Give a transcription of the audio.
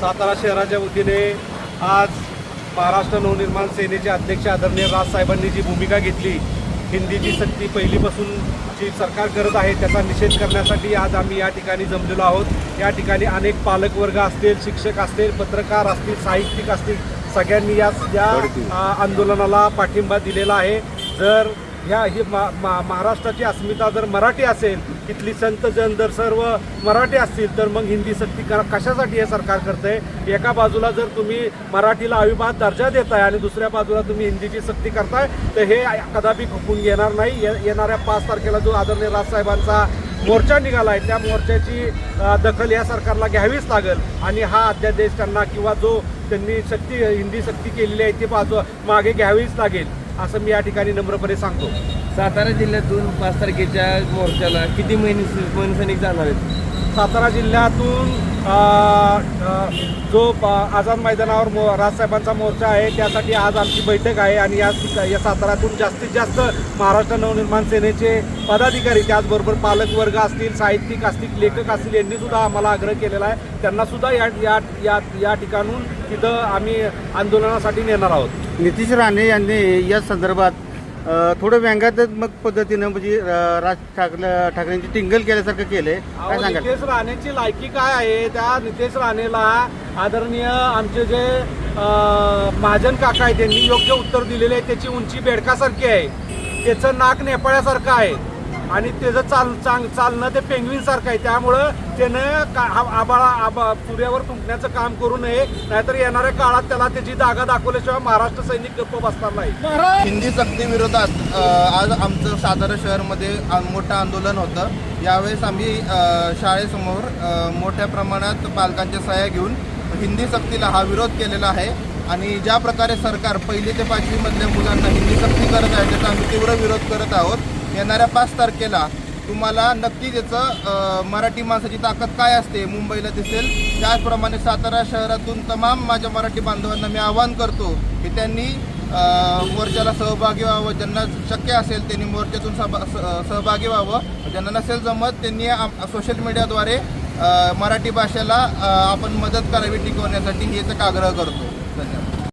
सातारा शहराच्या वतीने आज महाराष्ट्र नवनिर्माण सेनेचे अध्यक्ष आदरणीय राजसाहेबांनी जी भूमिका घेतली हिंदीची सक्ती पहिलीपासून जी सरकार करत आहे त्याचा निषेध करण्यासाठी आज आम्ही या ठिकाणी जमलेलो आहोत. या ठिकाणी अनेक पालकवर्ग असतील शिक्षक असतील पत्रकार असतील साहित्यिक असतील सगळ्यांनी या या आंदोलनाला पाठिंबा दिलेला आहे. जर ह्या ही मा मा महाराष्ट्राची अस्मिता जर मराठी असेल इथली संतजन जर सर्व मराठी असतील तर मग हिंदी सक्ती करा कशासाठी हे सरकार करतंय? एका बाजूला जर तुम्ही मराठीला अविभात दर्जा देताय आणि दुसऱ्या बाजूला तुम्ही हिंदीची सक्ती करताय तर हे कदापि खपून घेणार नाही. ये- येणाऱ्या पाच तारखेला जो आदरणीय राजसाहेबांचा मोर्चा निघाला आहे त्या मोर्चाची दखल या सरकारला घ्यावीच लागेल. आणि हा अध्यादेश त्यांना किंवा जो त्यांनी सक्ती हिंदी सक्ती केलेली आहे ती बाजू मागे घ्यावीच लागेल. असं मी या ठिकाणी नम्रपणे सांगतो. सातारा जिल्ह्यातून पाच तारखेच्या मोर्चाला किती महिने मनसैनिक जाणार आहेत? सातारा जिल्ह्यातून जो प- आझाद मैदानावर मो राजसाहेबांचा मोर्चा आहे त्यासाठी आज आमची बैठक आहे आणि या या साताऱ्यातून जास्तीत जास्त महाराष्ट्र नवनिर्माण सेनेचे पदाधिकारी त्याचबरोबर पालकवर्ग असतील साहित्यिक असतील लेखक असतील यांनीसुद्धा आम्हाला आग्रह केलेला आहे. त्यांनासुद्धा या या या या ठिकाणून तिथं आम्ही आंदोलनासाठी नेणार आहोत. नितीश राणे यांनी या संदर्भात थोडं व्यंगात्मक पद्धतीनं म्हणजे राज ठाकरे ठाकरेंची टिंगल केल्यासारखं केलंय. काय सांगाल? नितेश राणेची लायकी काय आहे? त्या नितेश राणेला आदरणीय आमचे जे महाजन काका आहेत त्यांनी योग्य उत्तर दिलेले आहे. त्याची उंची बेडकासारखी आहे. त्याचं नाक नेपाळ्यासारखं आहे. आणि त्याचं चाल चांग चालणं ते पेंग्विनसारखं आहे त्यामुळं त्यानं का हा- आबाळा आबा सूर्यावर तुंकण्याचं काम करू नये नाहीतर येणाऱ्या काळात त्याला त्याची जागा दाखवल्याशिवाय महाराष्ट्र सैनिक गप्प बसणार नाही. हिंदी सक्ती विरोधात आज आमचं सातारा शहरमध्ये मोठं आंदोलन होतं. यावेळेस आम्ही शाळेसमोर मोठ्या प्रमाणात पालकांच्या सह्या घेऊन हिंदी सक्तीला हा विरोध केलेला आहे. आणि ज्या प्रकारे सरकार पहिली ते पाचवीमधल्या मुलांना हिंदी सक्ती करत आहे त्याचा आम्ही तीव्र विरोध करत आहोत. येणाऱ्या पाच तारखेला तुम्हाला नक्की त्याचं मराठी माणसाची ताकद काय असते मुंबईला दिसेल. त्याचप्रमाणे सातारा शहरातून तमाम माझ्या मराठी बांधवांना मी आवाहन करतो की त्यांनी मोर्चाला सहभागी व्हावं. ज्यांना शक्य असेल त्यांनी मोर्चातून स- सहभागी व्हावं. ज्यांना नसेल जमत त्यांनी सोशल मीडियाद्वारे मराठी भाषेला आपण मदत करावी टिकवण्यासाठी हेच आग्रह करतो.